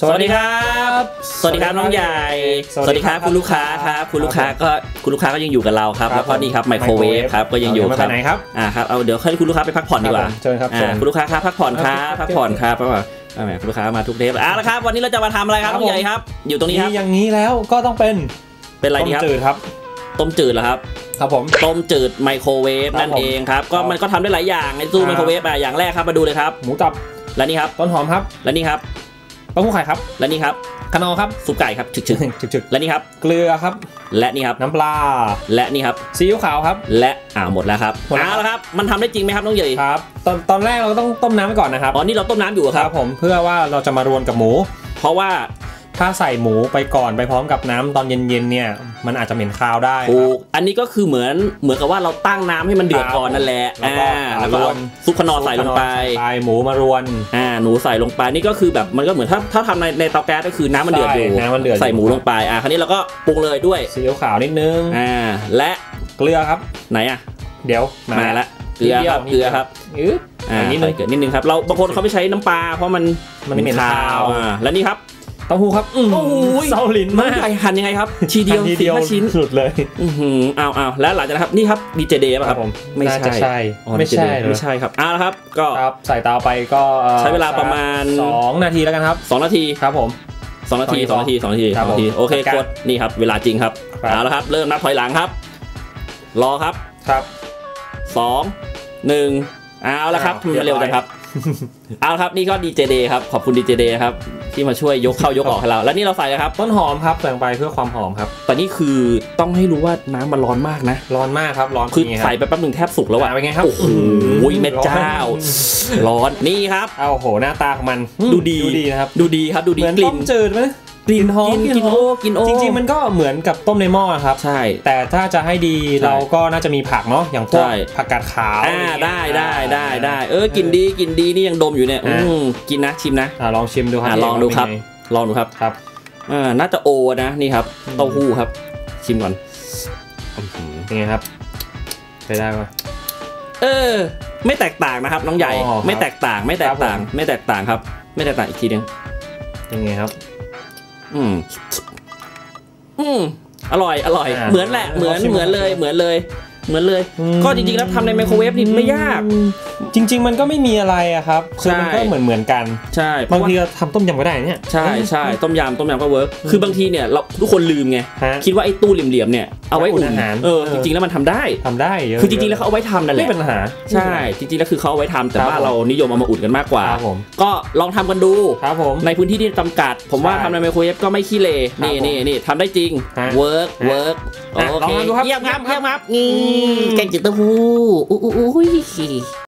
สวัสดีครับ สวัสดีครับน้องใหญ่สสวัวัสสดีดีคครัรับบคุณลูกค้าครับคุณลูกค้าก็คุณลูกค้าก็ยังอยู่กับเราครับครับแล้วก็นี่ครับผมไมโครเวฟไมโครเวฟครับก็ยังอยู่เอาคไปรับไหนครับอ่าครับเอาเดี๋ยวให้คุณลูกค้าไปพักผ่อนดีกว่าครับผมเชิญครับอ่าเชิญคุณลูกค้าครับพักผ่อนครับครับพักผ่อนครับพักผ่อนอ่าแหมคุณลูกค้ามาทุกเทปเอาละครับวันนี้เราจะมาทำอะไรครับครับน้องใหญ่ครับ อยู่ตรงนี้ครับมีอย่างนี้แล้วก็ต้องเป็นเป็นอะไรต้มดีครับจืดครับต้มจืดเหรอครับครับผมต้มจืดไมโครเวฟครับนั่นผมเองครับก็ครับมันก็ทำได้หลายอย่างในตู้ครับไมโครเวฟอะอย่างแรกครับมาดูเลยครับหมูตับและนี่ครับต้นหอมครับและนี่ครับเต้าหู้ไข่ครับ และนี่ครับคะนอครับซุปไก่ครับฉึกจึกๆและนี่ครับๆเกลือครับ และนี่ครับน้ำปลา และนี่ครับซีอิ๊วขาวครับ และอ่าหมดแล้วครับหมดแล้วเอาละครับมันทำได้จริงไหมครับน้องใหญ่ครับตอนตอนแรกเราต้องต้มน้ำไว้ก่อนนะครับอ๋อนี่เราต้มน้ำอยู่เหรอคครัรับบผมเพื่อว่าเราจะมารวนกับหมู เพราะว่า ถ้าใส่หมูไปก่อนไปพร้อมกับน้ำตอนเย็นๆเนี่ยมันอาจจะเหม็นคาวได้ถูกอันนี้ก็คือเหมือนเหมือนกับว่าเราตั้งน้ำให้มันเดือดก่อนนั่นแหละแล้วก็อ่าแล้วก็รเอาวนซุปขนอใส่ลงไปใส่หมูมารวนอ่าหนูใส่ลงไปนี่ก็คือแบบมันก็เหมือนถ้าถ้าทำในในเตาแก๊สก็คือน้ำมันเดือดอยู่ใช่น้ำมันเดือดอยู่ใส่หมูลงไปอ่าคราวนี้เราก็ปรุงเลยด้วยซีอิ๊วขาวนิดนึงอ่าและเกลือครับไหนอะ เดี๋ยวมาละเกลือครับนิดเกลืดีอยวครับอึ๊บอ่านิดนึงใส่เกลือนิดนึงครับเราบางคนเขาไม่ใช้น้ำปลาเพราะมันมันเหม็นคาวอ่าแล้วนี่ครับ เต้าหู้ครับอื้อโอ้โหเศร้าลิ้นมากไก่หั่นยังไงครับ ทีเดียวทีสี่เดียวห้าชิ้นสุดเลยอือหือเอาเอาแล้วหลังจากนั้นครับนี่ครับดีเจเดป่ะครับไม่ใช่น่าจะใช่อ๋อไม่ใช่ DJ เหรอไม่ใช่ครับเอาละครับ ก็ครับใส่เตาไปก็เอ่อใช้เวลาประมาณสองนาทีแล้วกันครับ 2 นาทีครับผม2นาทีสอง2นาที2นาทีครับ2นาทีผมโอเคจัดการกดนี่ครับ เวลาจริงครับครับเอาละครับ เริ่มนับถอยหลังครับ รอครับครับ2 1เอาละครับอ้าวทำไมเร็วเรียบร้อยจังครับ เอาละครับนี่ก็ดีเจเดครับขอบคุณดีเจเดครับที่มาช่วยยกเข้ายกออกให้เรา แล้วนี่เราใส่เลยครับ ต้นหอมครับใส่ลงไปเพื่อความหอมครับแต่นี่คือต้องให้รู้ว่าน้ำมันร้อนมากนะ ร้อนมากครับร้อนคือนี่รับใส่ไปแป๊บหนึ่งแทบสุกแล้วอะเป็นไงครับโอ้โหแม่เจ้า ร้อนนี่ครับเอาโอ้โหหน้าตาของมันดูดีดูดีนะครับดูดีครับดูดีเหมือนกต้ลิ่นมจืดไหม กลิ่นหอมกินกินโอกินโอจริงๆมันก็เหมือนกับต้มในหม้อครับใช่ แต่ถ้าจะให้ดีใช่เราก็น่าจะมีผักเนาะอย่างพวกใช่ผักกาดขาวอ่าอะรได้อย่างเงี้ยได้ได้ได้เออกินดีกินดีนี่ยังดมอยู่เนี่ยอ่าอืมกินนะชิมนะอ่าลองชิมดูครับอ่าลองดูครับ ลองดูครับครับอ่าน่าจะโอนะนี่ครับอืมเต้าหู้ครับ ชิมก่อนอื้อหือเป็นไงครับใช้ได้ปะเออ ไม่แตกต่างนะครับ น้องใหญ่อ๋อครับไม่แตกต่างไม่แตกต่างครับผมไม่แตกต่างครับ ไม่แตกต่างอีกทีนึงเป็นไงครับ อืมอืมอร่อย อร่อยอ่าเหมือนแหละ เหมือนลองชิมเหมือนเลย เหมือนเลย เหมือนเลยอืมก็จริงๆแล้วทำในไมโครเวฟนี่ไม่ยาก จริง ๆ มันก็ไม่มีอะไรอะครับคือมันก็ใช่เหมือนเหมือนกันใช่เพบางราะว่าทีเราทำต้มยำก็ได้เนี่ยใช่ใช่ต้มยำต้มยำก็เวิร์กคือบางทีเนี่ยเราทุกคนลืมไงฮะคิดว่าไอ้ตู้เหลี่ยมๆเนี่ยเอาไว้อุ่นไว้อุ่นอาหารเออเออจริงๆแล้วมันทำได้ทำได้เยอะคือจริงๆแล้วเขาเอาไว้ทำนั่นแหไม่ละเป็นปัญหาใช่จริงๆแล้วคือเขาเอาไว้ทำแต่ครับว่าเรานิยมเอามาอุ่นกันมากกว่าครับผมก็ลองทำกันดูครับผมในพื้นที่ที่จำกัด ผมว่าใช่ทำในไมโครเวฟก็ไม่ขี้เลครับนี่ผมนี่นี่ทำได้จริงฮะเวิร์กฮะเวิร์กอะโอลองเคทำดูครับเยี่ยมครับเยี่เยี่ยยมมคครัรับบนี่แกงจืดเต้าหู้อู้อู้อู้ย